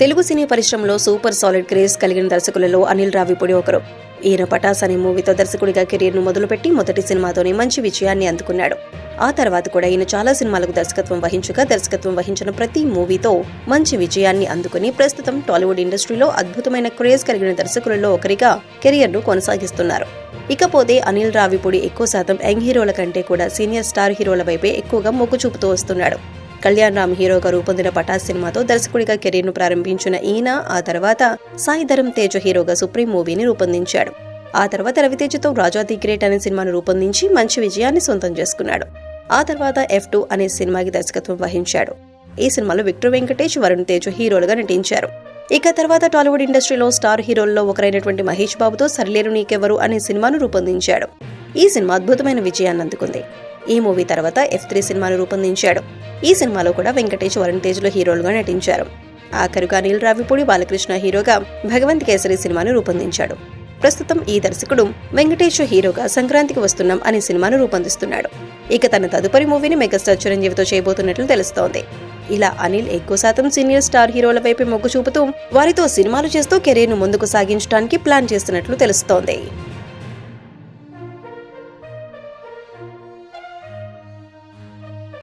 తెలుగు సినీ పరిశ్రమలో super solid craze కలిగిన దర్శకులలో అనిల్ రావిపూడి ఒకరు. ఈయన పటాస్ అనే మూవీతో దర్శకుడిగా కెరీర్ను మొదలుపెట్టి మొదటి సినిమాతోనే మంచి విజయాన్ని అందుకున్నాడు. ఆ తర్వాత కూడా ఈయన చాలా సినిమాలకు దర్శకత్వం వహించగా దర్శకత్వం వహించిన ప్రతి మూవీతో మంచి విజయాన్ని అందుకుని ప్రస్తుతం టాలీవుడ్ ఇండస్ట్రీలో అద్భుతమైన క్రేజ్ కలిగిన దర్శకులలో ఒకరిగా కెరియర్ను కొనసాగిస్తున్నారు. ఇకపోతే అనిల్ రావిపూడి ఎక్కువ శాతం యంగ్ హీరోల కంటే కూడా సీనియర్ స్టార్ హీరోల వైపే ఎక్కువగా మొగ్గు చూపుతూ వస్తున్నాడు. కళ్యాణ్ రామ్ హీరోగా రూపొందిన పటాస్ సినిమాతో దర్శకుడిగా కెరీర్ను ప్రారంభించిన ఈయన ఆ తర్వాత సాయి ధరమ్ తేజ హీరోగా సుప్రీం మూవీని రూపొందించాడు. ఆ తర్వాత రవితేజతో రాజా ది గ్రేట్ అనే సినిమాను రూపొందించి మంచి విజయాన్ని సొంతం చేసుకున్నాడు. ఆ తర్వాత ఎఫ్ టూ అనే సినిమాకి దర్శకత్వం వహించాడు. ఈ సినిమాలో విక్టర్ వెంకటేష్ వరుణ్ తేజ్ హీరోలుగా నటించారు. ఇక తర్వాత టాలీవుడ్ ఇండస్ట్రీలో స్టార్ హీరోల్లో ఒకరైనటువంటి మహేష్ బాబుతో సరిలేరు నీకెవరు అనే సినిమాను రూపొందించాడు. ఈ సినిమా అద్భుతమైన విజయాన్ని అందుకుంది. ఈ మూవీ తర్వాత ఎఫ్ త్రీ సినిమాను రూపొందించాడు. ఈ సినిమాలో కూడా వెంకటేష్ వరుణ్ తేజ్లో హీరోలుగా నటించారు. ఆఖరుగా అనిల్ రావిపూడి బాలకృష్ణ హీరోగా భగవంత్ కేసరి సినిమాను రూపొందించాడు. ప్రస్తుతం ఈ దర్శకుడు వెంకటేష్ హీరోగా సంక్రాంతికి వస్తున్నాం అనే సినిమాను రూపొందిస్తున్నాడు. ఇక తన తదుపరి మూవీని మెగాస్టార్ చిరంజీవితో చేయబోతున్నట్లు తెలుస్తోంది. ఇలా అనిల్ ఎక్కువ శాతం సీనియర్ స్టార్ హీరోల వైపు మొగ్గు చూపుతూ వారితో సినిమాలు చేస్తూ కెరీర్ను ముందుకు సాగించడానికి ప్లాన్ చేస్తున్నట్లు తెలుస్తోంది.